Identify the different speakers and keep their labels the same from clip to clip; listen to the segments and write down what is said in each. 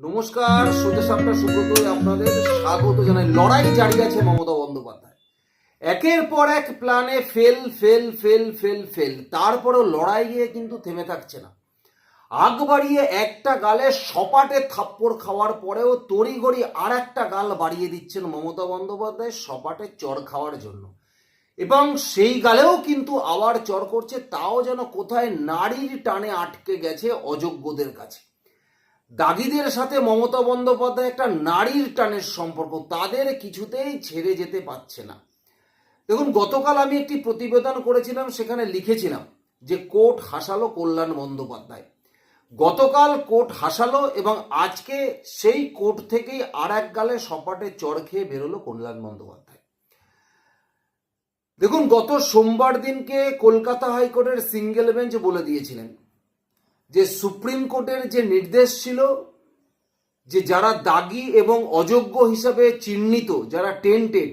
Speaker 1: নমস্কার, সোজা সাপটা সুব্রত আপনাদের স্বাগত জানাই। লড়াই জারি আছে মমতা বন্দ্যোপাধ্যায়। একের পর এক প্ল্যানে fail fail fail fail fail. তারপরেও লড়াই গিয়ে কিন্তু থেমে থাকছে না। আগ বাড়িয়ে একটা গালে সপাটে থাপ্পড় খাওয়ার পরেও তড়িগড়ি আর একটা গাল বাড়িয়ে দিচ্ছেন মমতা বন্দ্যোপাধ্যায় সপাটে চর খাওয়ার জন্য। এবং সেই গালেও কিন্তু আবার চর করছে, তাও যেন কোথায় নারীর টানে আটকে গেছে অযোগ্যদের কাছে। দাগিদের সাথে মমতা বন্দ্যোপাধ্যায় একটা নারীর টানের সম্পর্ক, তাদের কিছুতেই ছেড়ে যেতে পারছে না। দেখুন, গতকাল আমি একটি প্রতিবেদন করেছিলাম, সেখানে লিখেছিলাম যে কোর্ট হাসালো কল্যাণ বন্দ্যোপাধ্যায়। গতকাল কোর্ট হাসালো এবং আজকে সেই কোর্ট থেকেই আর এক গালে সপাটে চড় খেয়ে বেরোলো কল্যাণ বন্দ্যোপাধ্যায়। দেখুন, গত সোমবার দিনকে কলকাতা হাইকোর্টের সিঙ্গেল বেঞ্চ বলে দিয়েছিলেন। যে সুপ্রিম কোর্টের যে নির্দেশ ছিল যে যারা দাগি এবং অযোগ্য হিসাবে চিহ্নিত, যারা টেন্টেড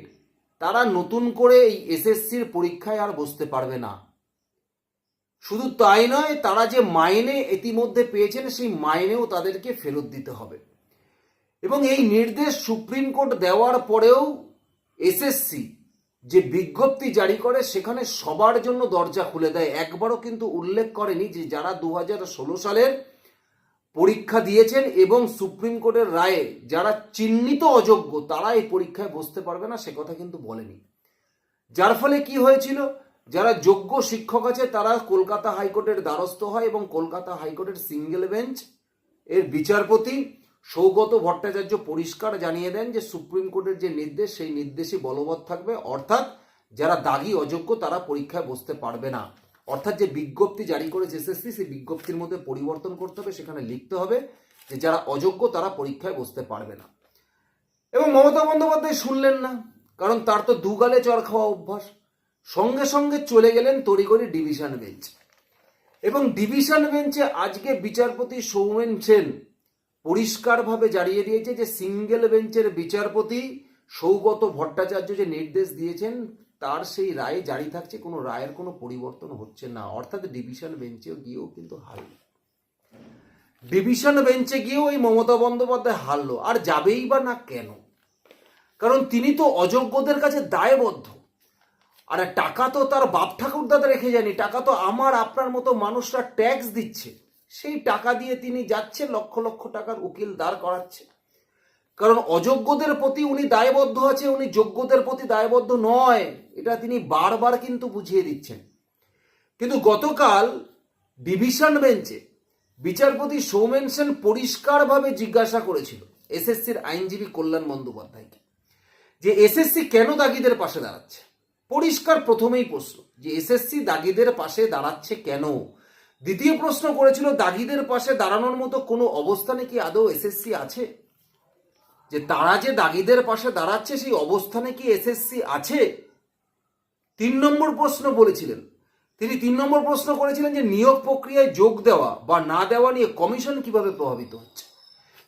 Speaker 1: তারা নতুন করে এই এসএসসির পরীক্ষায় আর বসতে পারবে না। শুধু তাই নয়, তারা যে মাইনে ইতিমধ্যে পেয়েছেন, সেই মাইনেও তাদেরকে ফেরত দিতে হবে। এবং এই নির্দেশ সুপ্রিম কোর্ট দেওয়ার পরেও এসএসসি যে বিজ্ঞপ্তি জারি করে, সেখানে সবার জন্য দরজা খুলে দেয়। একবারও কিন্তু উল্লেখ করেনি যে যারা দু সালের পরীক্ষা দিয়েছেন এবং সুপ্রিম কোর্টের রায়ে যারা চিহ্নিত অযোগ্য, তারা এই পরীক্ষায় বসতে পারবে না, সে কথা কিন্তু বলেনি। যার ফলে কি হয়েছিল? যারা যোগ্য শিক্ষক আছে, তারা কলকাতা হাইকোর্টের দ্বারস্থ হয় এবং কলকাতা হাইকোর্টের সিঙ্গেল বেঞ্চ এর বিচারপতি সৌগত ভট্টাচার্য পরিষ্কার জানিয়ে দেন যে সুপ্রিম কোর্টের যে নির্দেশ, সেই নির্দেশই বলবৎ থাকবে। অর্থাৎ যারা দাগি অযোগ্য, তারা পরীক্ষায় বসতে পারবে না। অর্থাৎ যে বিজ্ঞপ্তি জারি করেছে এসএসসি, সেই বিজ্ঞপ্তির মধ্যে পরিবর্তন করতে হবে, সেখানে লিখতে হবে যে যারা অযোগ্য, তারা পরীক্ষায় বসতে পারবে না। এবং মমতা বন্দ্যোপাধ্যায় শুনলেন না, কারণ তার তো দুগালে চর খাওয়া অভ্যাস। সঙ্গে সঙ্গে চলে গেলেন তড়িগড়ি ডিভিশন বেঞ্চ। এবং ডিভিশন বেঞ্চে আজকে বিচারপতি সৌমেন সেন পরিষ্কারভাবে জানিয়ে দিয়েছে যে সিঙ্গেল বেঞ্চের বিচারপতি সৌগত ভট্টাচার্য যে নির্দেশ দিয়েছেন, তার সেই রায় জারি থাকছে, কোনো রায়ের কোনো পরিবর্তন হচ্ছে না। অর্থাৎ ডিভিশন বেঞ্চে গিয়েও কিন্তু হারল ডিভিশন বেঞ্চে গিয়েও এই মমতা বন্দ্যোপাধ্যায় হারলো। আর যাবেই বা না কেন? কারণ তিনি তো অযোগ্যদের কাছে দায়বদ্ধ। আর টাকা তো তার বাপ ঠাকুরদাদা রেখে যায়নি, টাকা তো আমার, আপনার মতো মানুষরা ট্যাক্স দিচ্ছে। সেই টাকা দিয়ে তিনি যাচ্ছে, লক্ষ লক্ষ টাকার উকিল দাঁড় করাচ্ছে। কারণ অযোগ্যদের প্রতি উনি দায়বদ্ধ আছে, উনি যোগ্যদের প্রতি দায়বদ্ধ নয়, এটা তিনি বারবার কিন্তু বুঝিয়ে দিচ্ছেন। কিন্তু গতকাল ডিভিশন বেঞ্চে বিচারপতি সৌমেন সেন পরিষ্কারভাবে জিজ্ঞাসা করেছিল এসএসসির আইনজীবী কল্যাণ বন্দ্যোপাধ্যায়কে যে এসএসসি কেন দাগিদের পাশে দাঁড়াচ্ছে। পরিষ্কার প্রথমেই প্রশ্ন যে এসএসসি দাগিদের পাশে দাঁড়াচ্ছে কেন? দ্বিতীয় প্রশ্ন করেছিল, দাগিদের পাশে দাঁড়ানোর মতো কোনো অবস্থানে কি আদৌ এসএসসি আছে? যে তারা যে দাগিদের পাশে দাঁড়াচ্ছে, সেই অবস্থানে কি এসএসসি আছে? তিন নম্বর প্রশ্ন বলেছিলেন। তিনি তিন নম্বর প্রশ্ন করেছিলেন যে নিয়োগ প্রক্রিয়ায় যোগ দেওয়া বা না দেওয়া নিয়ে কমিশন কীভাবে প্রভাবিত হচ্ছে?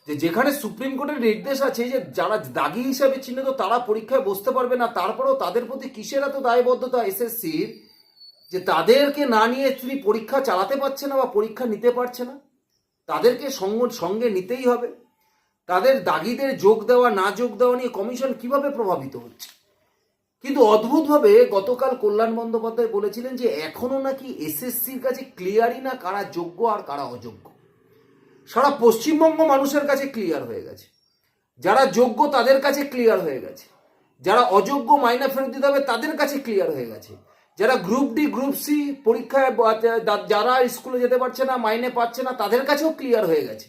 Speaker 1: যে যেখানে সুপ্রিম কোর্টের নির্দেশ আছে যে যারা দাগি হিসাবে চিহ্নিত, তারা পরীক্ষায় বসতে পারবে না, তারপরেও তাদের প্রতি কিসের এত দায়বদ্ধতা এসএসসির যে তাদেরকে না নিয়ে তিনি পরীক্ষা চালাতে পারছে না বা পরীক্ষা নিতে পারছে না, তাদেরকে সঙ্গ সঙ্গে নিতেই হবে। তাদের দাগিদের যোগ দেওয়া, না যোগ দেওয়া নিয়ে কমিশন কীভাবে প্রভাবিত হচ্ছে? কিন্তু অদ্ভুতভাবে গতকাল কল্যাণ বন্দ্যোপাধ্যায় বলেছিলেন যে এখনও নাকি এসএসসির কাছে ক্লিয়ারই না কারা যোগ্য আর কারা অযোগ্য। সারা পশ্চিমবঙ্গ মানুষের কাছে ক্লিয়ার হয়ে গেছে। যারা যোগ্য তাদের কাছে ক্লিয়ার হয়ে গেছে। যারা অযোগ্য মাইনা ফেরত দিতে হবে তাদের কাছে ক্লিয়ার হয়ে গেছে। যারা গ্রুপ ডি গ্রুপ সি পরীক্ষায় যারা স্কুলে যেতে পারছে না, মাইনে পাচ্ছে না, তাদের কাছেও ক্লিয়ার হয়ে গেছে।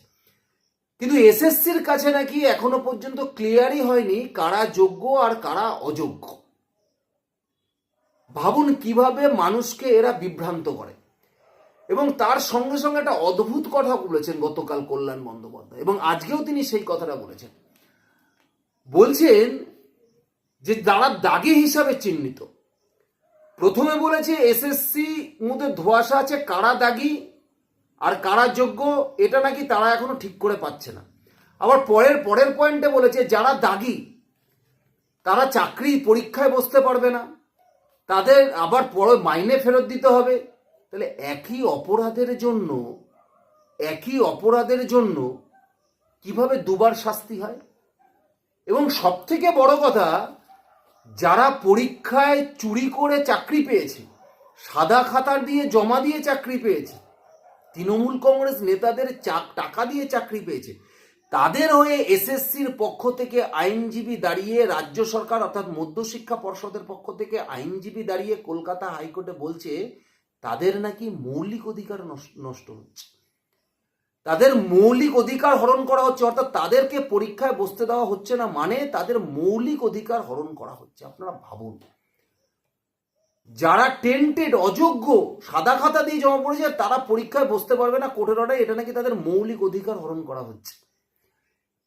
Speaker 1: কিন্তু এসএসসির কাছে নাকি এখনও পর্যন্ত ক্লিয়ারই হয়নি কারা যোগ্য আর কারা অযোগ্য। ভাবুন কীভাবে মানুষকে এরা বিভ্রান্ত করে। এবং তার সঙ্গে সঙ্গে একটা অদ্ভুত কথা বলেছেন গতকাল কল্যাণ বন্দ্যোপাধ্যায়। এবং আজকেও তিনি সেই কথাটা বলেছেন। বলছেন যে যারা দাগি হিসাবে চিহ্নিত প্রথমে বলেছে এসএসসি মধ্যে ধোয়াশা আছে, কারা দাগি আর কারা যোগ্য, এটা নাকি তারা এখনও ঠিক করে পাচ্ছে না। আবার পরের পরের পয়েন্টে বলেছে যারা দাগি, তারা চাকরি পরীক্ষায় বসতে পারবে না। তাদের আবার পরে, মাইনে ফেরত দিতে হবে। তাহলে একই অপরাধের জন্য, একই অপরাধের জন্য কীভাবে দুবার শাস্তি হয়? এবং সব থেকে বড় কথা যারা পরীক্ষায় চুরি করে চাকরি পেয়েছে, সাদা খাতার দিয়ে জমা দিয়ে চাকরি পেয়েছে, তৃণমূল কংগ্রেস নেতাদের চাক- টাকা দিয়ে চাকরি পেয়েছে, তাদের হয়ে এসএসসির পক্ষ থেকে আইনজীবী দাঁড়িয়ে রাজ্য সরকার অর্থাৎ মধ্যশিক্ষা পর্ষদের পক্ষ থেকে আইনজীবী দাঁড়িয়ে কলকাতা হাইকোর্টে বলছে, তাদের নাকি মৌলিক অধিকার নষ্ট- নষ্ট হচ্ছে। তাদের মৌলিক অধিকার হরণ করা হচ্ছে, অর্থাৎ তাদেরকে পরীক্ষায় বসতে দেওয়া হচ্ছে না মানে তাদের মৌলিক অধিকার হরণ করা হচ্ছে। আপনারা ভাবুন, যারা টেন্টেড অযোগ্য, সাদা খাতা দিয়ে জমা পড়েছে, তারা পরীক্ষায় বসতে পারবে না, কোর্টের অর্ডার এটা নাকি তাদের মৌলিক অধিকার হরণ করা হচ্ছে।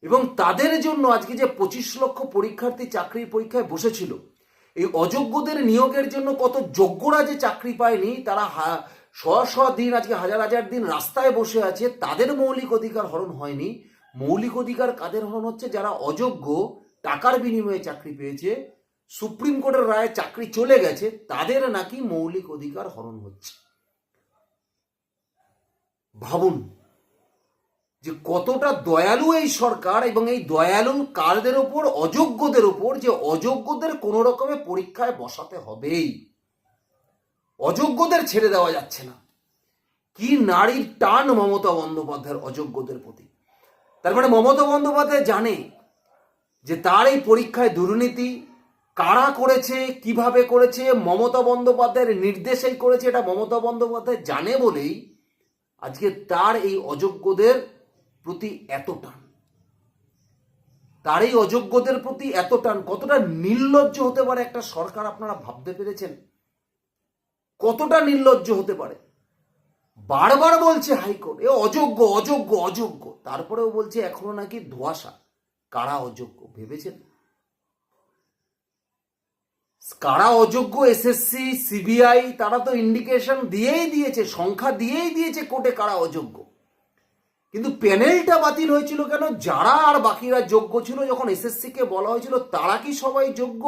Speaker 1: এবং তাদের জন্য আজকে যে পঁচিশ লক্ষ পরীক্ষার্থী চাকরির পরীক্ষায় বসেছিল, এই অযোগ্যদের নিয়োগের জন্য কত যোগ্যরা যে চাকরি পায়নি, তারা শ দিন, আজকে হাজার হাজার দিন রাস্তায় বসে আছে, তাদের মৌলিক অধিকার হরণ হয়নি। মৌলিক অধিকার কাদের হরণ হচ্ছে? যারা অযোগ্য, টাকার বিনিময়ে চাকরি পেয়েছে, সুপ্রিম কোর্টের রায়ে চাকরি চলে গেছে, তাদের নাকি মৌলিক অধিকার হরণ হচ্ছে? ভাবুন যে কতটা দয়ালু এই সরকার এবং এই দয়ালু কারদের ওপর, অযোগ্যদের ওপর যে অযোগ্যদের কোনো রকমে পরীক্ষায় বসাতে হবেই। অযোগ্যদের ছেড়ে দেওয়া যাচ্ছে না। কি নারীর টান মমতা বন্দ্যোপাধ্যায়ের অযোগ্যদের প্রতি? তার মানে মমতা বন্দ্যোপাধ্যায় জানে যে তার এই পরীক্ষায় দুর্নীতি কারা করেছে, কীভাবে করেছে, মমতা বন্দ্যোপাধ্যায়ের নির্দেশেই করেছে, এটা মমতা বন্দ্যোপাধ্যায় জানে বলেই আজকে তার এই অযোগ্যদের প্রতি এত টান। তার এই অযোগ্যদের প্রতি এত টান, কতটা নির্লজ্জ হতে পারে একটা সরকার, আপনারা ভাবতে পেরেছেন? কতটা নির্লজ্জ হতে পারে? বারবার বলছে হাইকোর্ট, এ অযোগ্য অযোগ্য অযোগ্য। তারপরেও বলছে এখনও নাকি ধোয়াশা। কারা অযোগ্য? ভেবেছেন? কারা অযোগ্য? এসএসসি সিবিআই তারা তো ইন্ডিকেশন দিয়েই দিয়েছে, সংখ্যা দিয়েই দিয়েছে কোর্টে কারা অযোগ্য। কিন্তু প্যানেলটা বাতিল হয়েছিল কেন? যারা আর বাকিরা যোগ্য ছিল, যখন এসএসসি কে বলা হয়েছিল, তারা কি সবাই যোগ্য?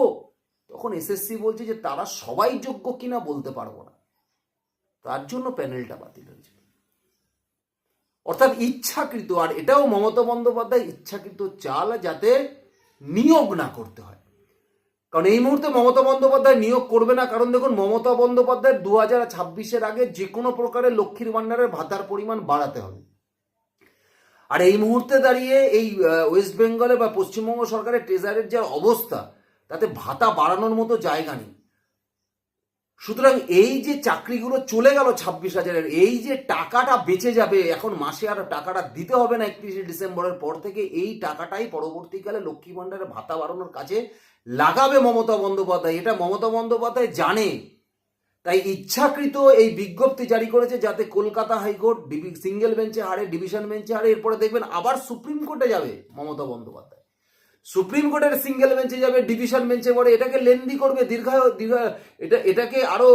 Speaker 1: তখন এসএসসি বলছে যে তারা সবাই যোগ্য কিনা বলতে পারব না। তার জন্য প্যানেলটা বাতিল হয়েছিল অর্থাৎ ইচ্ছাকৃত, আর এটাও মমতা বন্দ্যোপাধ্যায় ইচ্ছাকৃত চাল যাতে নিয়োগ না করতে হয়। কারণ এই মুহূর্তে মমতা বন্দ্যোপাধ্যায় নিয়োগ করবে না, কারণ দেখুন মমতা বন্দ্যোপাধ্যায় দু হাজার ছাব্বিশের আগে যে কোনো প্রকারের লক্ষ্মীর ভাণ্ডারের ভাতার পরিমাণ বাড়াতে হবে। আর এই মুহূর্তে দাঁড়িয়ে এই ওয়েস্ট বেঙ্গলে বা পশ্চিমবঙ্গ সরকারের ট্রেজারের যে অবস্থা তাতে ভাতা বাড়ানোর মতো জায়গা নেই। সুতরাং এই যে চাকরিগুলো চলে গেল ছাব্বিশ হাজারের, এই যে টাকাটা বেঁচে যাবে, এখন মাসে আর টাকাটা দিতে হবে না একত্রিশে ডিসেম্বরের পর থেকে, এই টাকাটাই পরবর্তীকালে লক্ষ্মী ভাণ্ডারের ভাতা বাড়ানোর কাজে লাগাবে মমতা বন্দ্যোপাধ্যায়। এটা মমতা বন্দ্যোপাধ্যায় জানে। তাই ইচ্ছাকৃত এই বিজ্ঞপ্তি জারি করেছে যাতে কলকাতা হাইকোর্ট সিঙ্গেল বেঞ্চে হারে, ডিভিশন বেঞ্চে হারে, এরপরে দেখবেন আবার সুপ্রিম কোর্টে যাবে মমতা বন্দ্যোপাধ্যায়। সুপ্রিম কোর্টের সিঙ্গেল বেঞ্চে যাবে, ডিভিশন বেঞ্চে পড়ে, এটাকে লেন্দি করবে, দীর্ঘ এটা, এটাকে আরও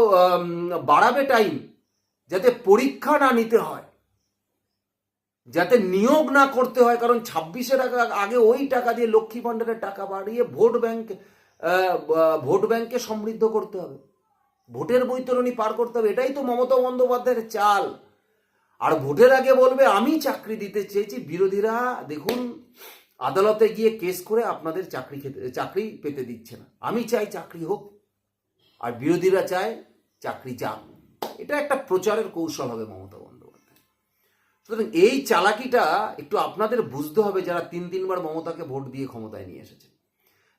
Speaker 1: বাড়াবে টাইম, যাতে পরীক্ষা না নিতে হয়, যাতে নিয়োগ না করতে হয়, কারণ ছাব্বিশে টাকা আগে ওই টাকা দিয়ে লক্ষ্মী ভাণ্ডারের টাকা বাড়িয়ে ভোট ব্যাংক ভোট ব্যাংককে সমৃদ্ধ করতে হবে, ভোটের বৈতরণী পার করতে হবে, এটাই তো মমতা বন্দ্যোপাধ্যায়ের চাল, আর ভোটের আগে বলবে, আমি চাকরি দিতে চেয়েছি, বিরোধীরা, দেখুন আদালতে গিয়ে কেস করে আপনাদের চাকরি খেতে, চাকরি পেতে দিচ্ছে না। আমি চাই চাকরি হোক, আর বিরোধীরা চায় চাকরি যাক। এটা একটা প্রচারের কৌশল হবে মমতা বন্দ্যোপাধ্যায়। সুতরাং এই চালাকিটা একটু আপনাদের বুঝতে হবে যারা তিন, তিনবার মমতাকে ভোট দিয়ে ক্ষমতায় নিয়ে এসেছে।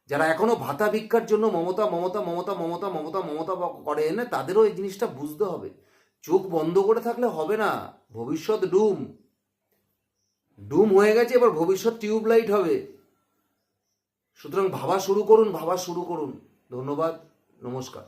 Speaker 1: যারা এখনও ভাতা ভিক্ষার জন্য মমতা মমতা মমতা মমতা মমতা মমতা করে এনে তাদেরও এই জিনিসটা বুঝতে হবে। চোখ বন্ধ করে থাকলে হবে না। ভবিষ্যৎ ডুম। ডুম হয়ে গেছে, এবার ভবিষ্যৎ টিউবলাইট হবে। সুতরাং ভাবা শুরু করুন, ভাবা শুরু করুন। ধন্যবাদ, নমস্কার।